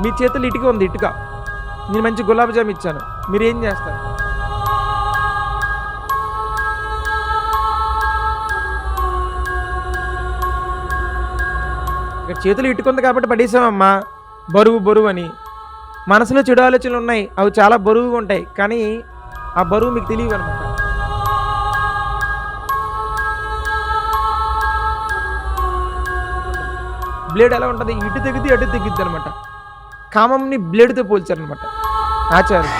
మీ చేతులు ఇటుక ఉంది ఇటుక. నేను మంచి గులాబ్ జామ్ ఇచ్చాను. మీరు ఏం చేస్తారు? ఇక్కడ చేతులు ఇటుకుంది కాబట్టి పడేసామమ్మా. బరువు బరువు అని. మనసులో చెడు ఆలోచనలు ఉన్నాయి. అవి చాలా బరువుగా ఉంటాయి. కానీ ఆ బరువు మీకు తెలియదు అనమాట బ్లేడ్ ఎలా ఉంటుంది? ఇటు తెగితే అటు తెగిద్ది అనమాట కామంని బ్లేడ్తో పోల్చారనమాట Acharya.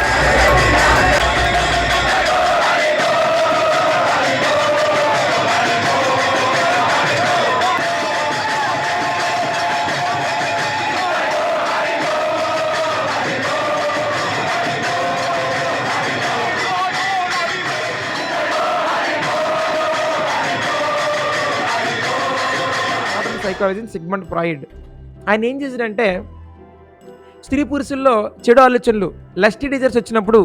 Modern psychology Sigmund Freud ఆయన ఏం చేశాడంటే స్త్రీ పురుషుల్లో చెడు ఆలోచనలు లస్టీ డిజైర్స్ వచ్చినప్పుడు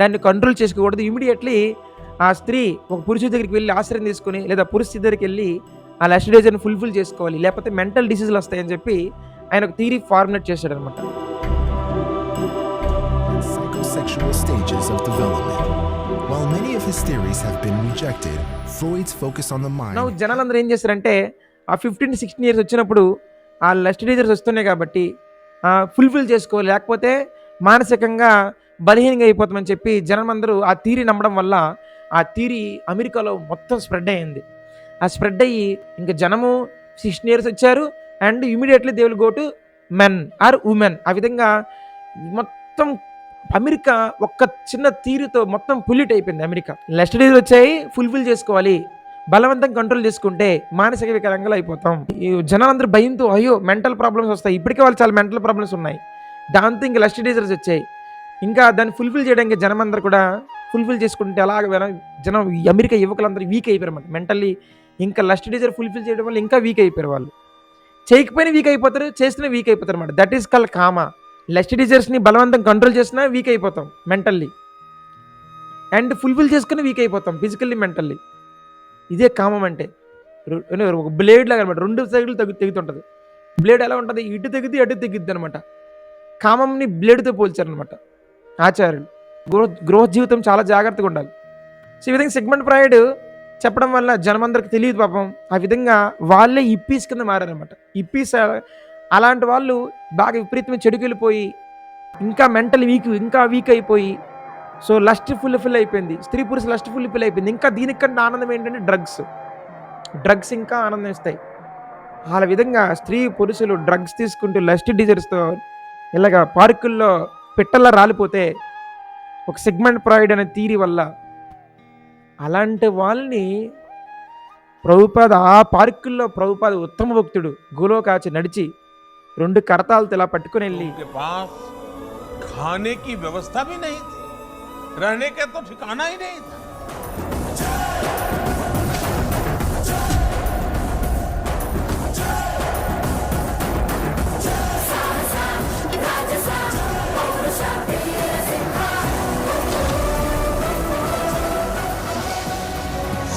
దాన్ని కంట్రోల్ చేసుకోకూడదు. ఇమీడియట్లీ ఆ స్త్రీ ఒక పురుషుడి దగ్గరికి వెళ్ళి ఆశ్రయం తీసుకొని లేదా పురుషుడి దగ్గరికి వెళ్ళి ఆ లస్టీ డిజైర్ని ఫుల్ఫిల్ చేసుకోవాలి. లేకపోతే మెంటల్ డిసీజులు వస్తాయని చెప్పి ఆయన ఒక థీరీ ఫార్ములేట్ చేశాడు అనమాట psychosexual stages of development. While many of his theories have been rejected, Freud's focus on the mind నవ్వు జనాలందరూ ఏం చేస్తారంటే ఆ ఫిఫ్టీన్ సిక్స్టీన్ ఇయర్స్ వచ్చినప్పుడు ఆ లస్ట్ డిజైర్స్ వస్తున్నాయి కాబట్టి ఫుల్ఫిల్ చేసుకోవాలి. లేకపోతే మానసికంగా బలహీనంగా అయిపోతామని చెప్పి జనమందరూ ఆ థీరీ నమ్మడం వల్ల ఆ థీరీ అమెరికాలో మొత్తం స్ప్రెడ్ అయ్యింది ఆ స్ప్రెడ్ అయ్యి ఇంకా జనము సిక్స్టీన్ ఇయర్స్ వచ్చారు. And immediately they will go to men or women. ఆ విధంగా మొత్తం అమెరికా ఒక్క చిన్న తీరుతో మొత్తం పుల్లిట్ అయిపోయింది అమెరికా. లెస్ట్ డేస్ వచ్చాయి ఫుల్ఫిల్ చేసుకోవాలి. బలవంతం కంట్రోల్ చేసుకుంటే మానసిక వికలంగా అయిపోతాం. ఈ జనాలందరూ భయంతో అయ్యో మెంటల్ ప్రాబ్లమ్స్ వస్తాయి. ఇప్పటికే వాళ్ళు చాలా మెంటల్ ప్రాబ్లమ్స్ ఉన్నాయి. దాంతో ఇంకా లస్ట్ డీజర్స్ వచ్చాయి. ఇంకా దాన్ని ఫుల్ఫిల్ చేయడానికి జనం అందరూ కూడా ఫుల్ఫిల్ చేసుకుంటే అలాగ జనం అమెరికా యువకులందరూ వీక్ అయిపోయారు అన్నమాట. మెంటల్లీ ఇంకా లస్ట్ డీజర్ ఫుల్ఫిల్ చేయడం వల్ల ఇంకా వీక్ అయిపోయారు వాళ్ళు. చేయకపోయినా వీక్ అయిపోతారు చేసినా వీక్ అయిపోతారు అనమాట దట్ ఈస్ కాల్ కామా లస్ట్ డిజైర్స్ని బలవంతం కంట్రోల్ చేసినా వీక్ అయిపోతాం మెంటల్లీ అండ్ ఫుల్ఫిల్ చేసుకుని వీక్ అయిపోతాం ఫిజికల్లీ మెంటల్లీ ఇదే కామం అంటే. ఒక బ్లేడ్ లాగా అనమాట. రెండు సైడ్లు తగ్గు తెగుతుంటుంది. బ్లేడ్ ఎలా ఉంటుంది? ఇటు తెగితే అటు తెగిద్ది అనమాట. కామంని బ్లేడ్తో పోల్చారనమాట ఆచార్యులు. గృహ గృహ జీవితం చాలా జాగ్రత్తగా ఉండాలి. సో ఈ విధంగా సెగ్మెంట్ ప్రాయుడు చెప్పడం వల్ల జనమందరికి తెలియదు పాపం. ఆ విధంగా వాళ్ళే ఇప్పీస్ కింద మారారనమాట. ఇప్పీస్ అలాంటి వాళ్ళు బాగా విపరీతమైన చెడుకు వెళ్ళిపోయి ఇంకా మెంటల్ వీక్ ఇంకా వీక్ అయిపోయి సో లస్ట్ ఫుల్ ఫిల్ అయిపోయింది. స్త్రీ పురుష లస్ట్ ఫుల్ ఫిల్ అయిపోయింది. ఇంకా దీనికంటే ఆనందం ఏంటంటే డ్రగ్స్ డ్రగ్స్ ఇంకా ఆనందం ఇస్తాయి. వాళ్ళ విధంగా స్త్రీ పురుషులు డ్రగ్స్ తీసుకుంటూ లస్ట్ డిజైర్స్తో ఇలాగ పార్కుల్లో పిట్టల్లా రాలిపోతే ఒక సెగ్మెంట్ ప్రాయిడ్ అనే తీరి వల్ల అలాంటి వాళ్ళని ప్రభుపాద ఆ పార్కుల్లో ప్రభుపాద ఉత్తమ భక్తుడు గోలోకాచి నడిచి రెండు కరతాలతో ఇలా పట్టుకుని వెళ్ళి వ్యవస్థ रहने का तो ठिकाना ही नहीं था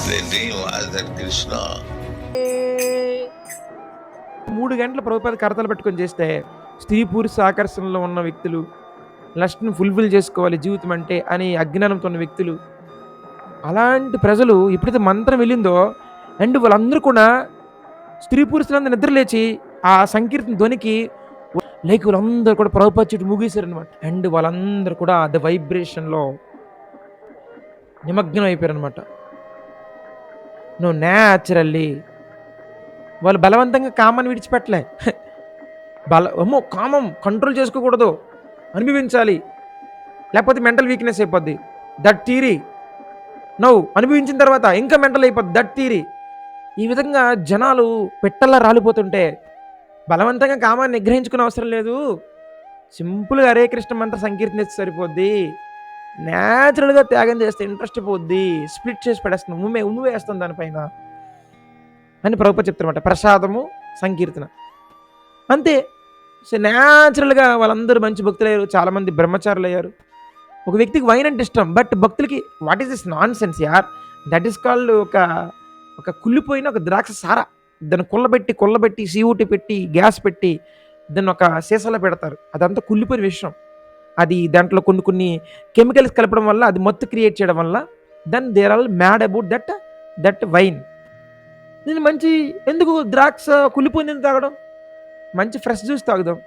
They realized that Krishna మూడు గంటల ప్రభుపాద కరతలు పెట్టుకొని చేస్తే స్త్రీ పురుష ఆకర్షణలో ఉన్న వ్యక్తులు లస్ట్ని ఫుల్ఫిల్ చేసుకోవాలి జీవితం అంటే అని అజ్ఞానంతో ఉన్న వ్యక్తులు. అలాంటి ప్రజలు ఎప్పుడైతే మంత్రం వెళ్ళిందో అండ్ వాళ్ళందరూ కూడా స్త్రీ పురుషులందరూ నిద్రలేచి ఆ సంకీర్తన ధ్వనికి లైక్ వాళ్ళందరూ కూడా ప్రభుపాద చుట్టూ ముగేశారు అనమాట అండ్ వాళ్ళందరూ కూడా ద వైబ్రేషన్లో నిమగ్నం అయిపోయారు అనమాట నువ్వు న్యాచురల్లీ వాళ్ళు బలవంతంగా కామన్ విడిచిపెట్టలే. బల అమ్మో కామం కంట్రోల్ చేసుకోకూడదు. అనుభవించాలి. లేకపోతే మెంటల్ వీక్నెస్ అయిపోద్ది. దట్ థీరీ నవ్వు అనుభవించిన తర్వాత ఇంకా మెంటల్ అయిపోద్ది. దట్ థీరీ ఈ విధంగా జనాలు పెట్టల్లా రాలిపోతుంటే బలవంతంగా కామాన్ని నిగ్రహించుకునే అవసరం లేదు. సింపుల్గా హరే కృష్ణ మంత్ర సంకీర్తన సరిపోద్ది. న్యాచురల్గా త్యాగం చేస్తే ఇంట్రెస్ట్ పోద్ది. స్ప్లిట్ చేసి పడేస్తున్నాం ఉమ్మే ఉమ్మి వేస్తాం దానిపైన. అని ప్రభుత్వ చెప్తారన్నమాట ప్రసాదము సంకీర్తన. అంతే. సో న్యాచురల్గా వాళ్ళందరూ మంచి భక్తులు అయ్యారు. చాలామంది బ్రహ్మచారులు అయ్యారు. ఒక వ్యక్తికి వైన్ అంటే ఇష్టం బట్ భక్తులకి what is this nonsense యార్ దట్ ఈస్ కాల్డ్ ఒక ఒక కుళ్ళిపోయిన ఒక ద్రాక్ష సారా. దాన్ని కుళ్ళబెట్టి కుళ్ళబెట్టి సీవుటి పెట్టి గ్యాస్ పెట్టి దాన్ని ఒక సీసాలో పెడతారు. అదంతా కుళ్ళిపోయిన విషయం. అది దాంట్లో కొన్ని కొన్ని కెమికల్స్ కలపడం వల్ల అది మత్తు క్రియేట్ చేయడం వల్ల then they're all mad about that that wine నేను మంచి ఎందుకు ద్రాక్ష కుళ్ళిపోయింది తాగడం? మంచి ఫ్రెష్ జ్యూస్ తాగుదాం.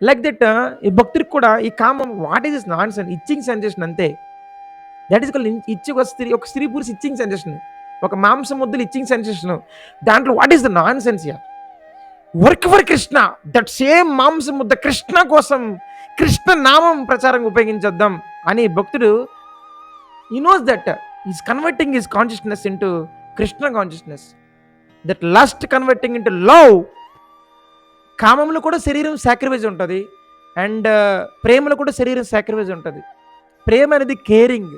లైక్ దట్ uh, ఈ భక్తుడికి కూడా ఈ కామం what is is nonsense itching sensation అంతే దట్ ఈస్ కాల్ ఇచ్చి ఒక స్త్రీ ఒక స్త్రీ పురుషు ఇచ్చింగ్ సెన్సేషన్ ఒక మాంసం ముద్దులు ఇచ్చింగ్ సెన్సేషన్ దాంట్లో what is the nonsense yeah work for Krishna that same మాంసం ముద్ద కృష్ణ కోసం కృష్ణ నామం ప్రచారం ఉపయోగించేద్దాం అని భక్తుడు ఈ knows that is converting is consciousness into Krishna consciousness that last converting into love కామంలో కూడా శరీరం సాక్రిఫైజ్ ఉంటుంది. అండ్ ప్రేమలో కూడా శరీరం సాక్రిఫైజ్ ఉంటుంది. ప్రేమ అనేది కేరింగ్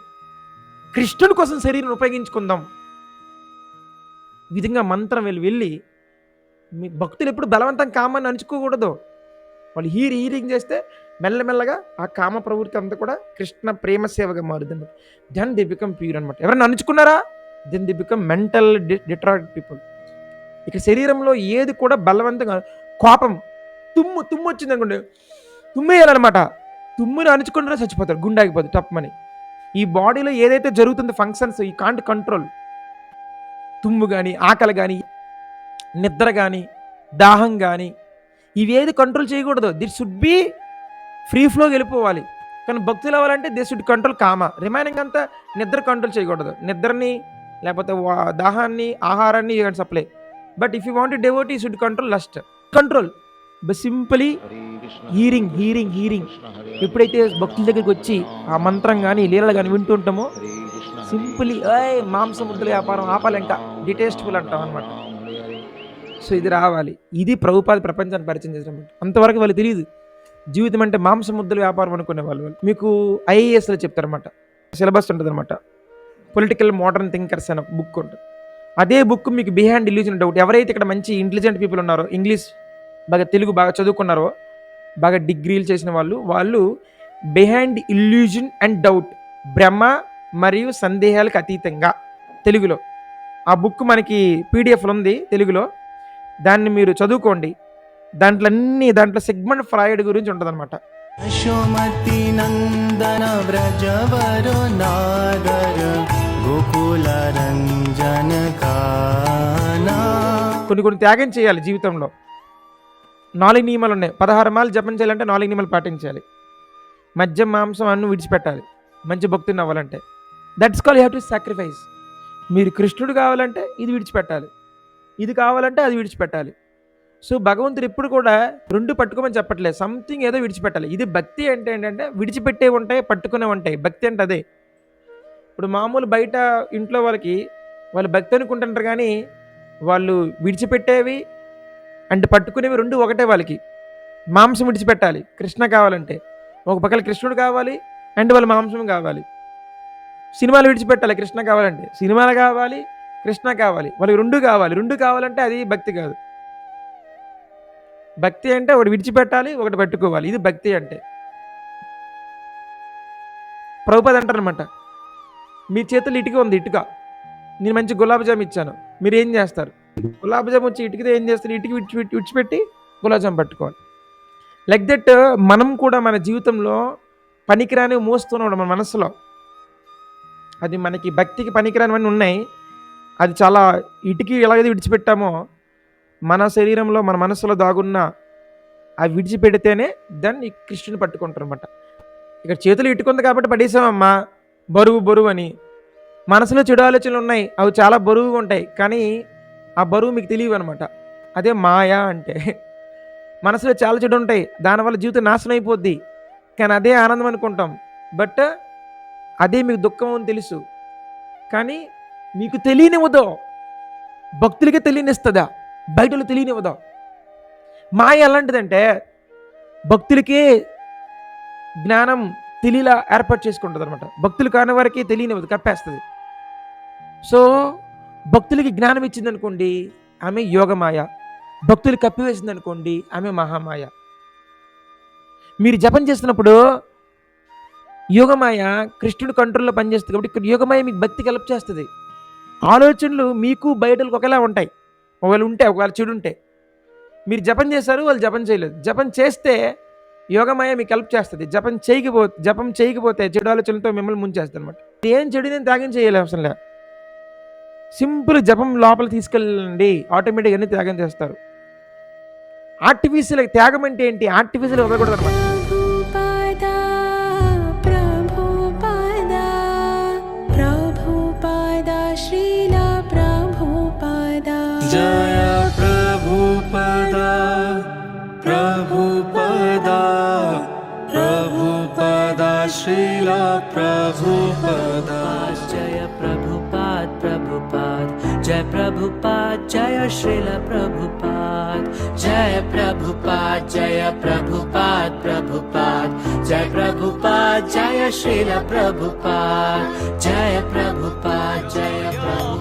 కృష్ణుని కోసం శరీరం ఉపయోగించుకుందాం. ఈ విధంగా మంత్రం వెళ్ళి వెళ్ళి మీ భక్తులు ఎప్పుడు బలవంతం కామాన్ని అణుచుకోకూడదు. వాళ్ళు హీరి హీరింగ్ చేస్తే మెల్లమెల్లగా ఆ కామ ప్రవృత్తి అంతా కూడా కృష్ణ ప్రేమ సేవగా మారుతుంది. దెన్ ది బికమ్ ప్యూర్ అనమాట ఎవరైనా అణుచుకున్నారా? Then the become mental detract people ఇక శరీరంలో ఏది కూడా బలవంతంగా కోపం. తుమ్ము తుమ్ము వచ్చింది అనుకోండి. తుమ్మేయాలన్నమాట. తుమ్ముని అణుచుకుంటేనే చచ్చిపోతారు గుండె ఆగిపోతుంది తప్పమని ఈ బాడీలో ఏదైతే జరుగుతుందో ఫంక్షన్స్ ఈ కాంట్ కంట్రోల్ తుమ్ము కానీ ఆకలి కానీ నిద్ర కానీ దాహం కానీ ఇవేది కంట్రోల్ చేయకూడదు. That should be free flow వెళ్ళిపోవాలి. కానీ భక్తులు అవ్వాలంటే దే షుడ్ కంట్రోల్ కామా. రిమైనింగ్ అంతా నిద్ర కంట్రోల్ చేయకూడదు. నిద్రని లేకపోతే వా- దాహాన్ని ఆహారాన్ని you supply but if you want devote you should control lust control simply hearing hearing hearing ఎప్పుడైతే భక్తుల దగ్గరికి వచ్చి ఆ మంత్రం కానీ లీలలు కానీ వింటుంటామో సింపుల్లీ ఏయ్ మాంసం ముద్దల వ్యాపారం ఆపాలి ఇంకా డిటేస్టబుల్ అంటాం అనమాట సో ఇది రావాలి. ఇది ప్రభుపాద ప్రపంచాన్ని పరిచయం చేసిన అంతవరకు వాళ్ళు తెలియదు జీవితం అంటే మాంసం ముద్దల వ్యాపారం అనుకునే వాళ్ళు వాళ్ళు. మీకు ఐఏఎస్లో చెప్తారనమాట సిలబస్ ఉంటుంది అనమాట పొలిటికల్ మోడర్న్ థింకర్స్ అనే బుక్ ఉంటుంది. అదే బుక్ మీకు బిహైండ్ ఇల్యూజన్ డౌట్ ఎవరైతే ఇక్కడ మంచి ఇంటెలిజెంట్ పీపుల్ ఉన్నారో ఇంగ్లీష్ బాగా తెలుగు బాగా చదువుకున్నారో బాగా డిగ్రీలు చేసిన వాళ్ళు వాళ్ళు బిహైండ్ ఇల్యూజన్ అండ్ డౌట్ భ్రమ మరియు సందేహాలకు అతీతంగా తెలుగులో. ఆ బుక్ మనకి పీడిఎఫ్లో ఉంది తెలుగులో. దాన్ని మీరు చదువుకోండి. దాంట్లో అన్ని దాంట్లో సెగ్మెంట్ ఫ్రాయిడ్ గురించి ఉంటుందన్నమాట. అశోమతి నందన వ్రజవరు నాగర గోకుల రంజన కొన్ని కొన్ని త్యాగం చేయాలి జీవితంలో. నాలుగు నియమాలు ఉన్నాయి. పదహారు మాలు జపం చేయాలంటే నాలుగు నియమాలు పాటించాలి. మద్యం మాంసం అన్ను విడిచిపెట్టాలి. మంచి భక్తుని అవ్వాలంటే that's call you have to sacrifice మీరు కృష్ణుడు కావాలంటే ఇది విడిచిపెట్టాలి. ఇది కావాలంటే అది విడిచిపెట్టాలి. సో భగవంతుడు ఎప్పుడు కూడా రెండు పట్టుకోమని చెప్పట్లేదు. సంథింగ్ ఏదో విడిచిపెట్టాలి. ఇది భక్తి అంటే ఏంటంటే విడిచిపెట్టే ఉంటాయి పట్టుకునే ఉంటాయి. భక్తి అంటే అదే. ఇప్పుడు మామూలు బయట ఇంట్లో వాళ్ళకి వాళ్ళు భక్తి అనుకుంటుంటారు కానీ వాళ్ళు విడిచిపెట్టేవి అండ్ పట్టుకునేవి రెండు ఒకటే వాళ్ళకి. మాంసం విడిచిపెట్టాలి. కృష్ణ కావాలంటే. ఒక పక్కన కృష్ణుడు కావాలి అండ్ వాళ్ళ మాంసం కావాలి. సినిమాలు విడిచిపెట్టాలి. కృష్ణ కావాలంటే. సినిమాలు కావాలి కృష్ణ కావాలి. వాళ్ళకి రెండు కావాలి. రెండు కావాలంటే అది భక్తి కాదు. భక్తి అంటే ఒకటి విడిచిపెట్టాలి ఒకటి పట్టుకోవాలి. ఇది భక్తి అంటే. ప్రభుపది అంటారనమాట మీ చేతులు ఇటుక ఉంది ఇటుక. నేను మంచి గులాబ్ జామ్ ఇచ్చాను. మీరు ఏం చేస్తారు? గులాబ్ జామ్ వచ్చి ఇటుకతో ఏం చేస్తారు ఇటుకి విడిచి విడిచి- విడిచిపెట్టి గులాబ్ జామ్ పట్టుకోవాలి లైక్ దట్ uh, మనం కూడా మన జీవితంలో పనికిరాని మోస్తున్నాడు మన మనసులో. అది మనకి భక్తికి పనికిరానివన్నీ ఉన్నాయి. అది చాలా ఇటుకి ఎలాగైతే విడిచిపెట్టామో మన శరీరంలో మన మనసులో దాగున్న అవి విడిచిపెడితేనే దాన్ని కృష్ణుని పట్టుకుంటారు అనమాట ఇక్కడ చేతులు ఇట్టుకుంది కాబట్టి పడేసామమ్మా బరువు బరువు అని. మనసులో చెడు ఆలోచనలు ఉన్నాయి అవి చాలా బరువుగా ఉంటాయి. కానీ ఆ బరువు మీకు తెలియవు అనమాట అదే మాయా అంటే. మనసులో చాలా చెడు ఉంటాయి. దానివల్ల జీవితం నాశనం అయిపోద్ది. కానీ అదే ఆనందం అనుకుంటాం. బట్ అదే మీకు దుఃఖం అని తెలుసు. కానీ మీకు తెలియనివ్వదో. భక్తులకే తెలియనిస్తుందా? బయటలో తెలియనివ్వదో. మాయ ఎలాంటిదంటే భక్తులకే జ్ఞానం తెలియలా ఏర్పాటు చేసుకుంటుంది అనమాట భక్తులు కాని వారికి తెలియనివ్వదు కప్పేస్తుంది. సో భక్తులకి జ్ఞానం ఇచ్చింది అనుకోండి ఆమె యోగమాయ. భక్తులు కప్పివేసింది అనుకోండి ఆమె మహామాయ. మీరు జపం చేస్తున్నప్పుడు యోగమాయ కృష్ణుడు కంట్రోల్లో పనిచేస్తుంది కాబట్టి యోగమాయ మీకు భక్తి కలుపు చేస్తుంది. ఆలోచనలు మీకు బయటలకు ఒకలా ఉంటాయి. ఒకవేళ ఉంటే ఒకవేళ చెడు ఉంటే. మీరు జపం చేశారు వాళ్ళు జపం చేయలేదు. జపం చేస్తే యోగమాయ మీకు హెల్ప్ చేస్తుంది. జపం చేయకపో జపం చేయకపోతే చెడు ఆలోచనలతో మిమ్మల్ని ముంచేస్తుంది అనమాట ఏం చెడు నేను త్యాగం చేయలే అవసరం లేదు. సింపుల్ జపం లోపల తీసుకెళ్ళండి. ఆటోమేటిక్గా అన్ని త్యాగం చేస్తారు. ఆర్టిఫిషియల్ త్యాగం అంటే ఏంటి? ఆర్టిఫిషియల్ వదలకూడదు అనమాట Prabhupada, प्रभुपाद जय श्रील प्रभुपाद जय प्रभुपाद जय प्रभुपाद प्रभुपाद जय प्रभुपाद जय श्रील प्रभुपाद जय प्रभुपाद जय प्रभुपाद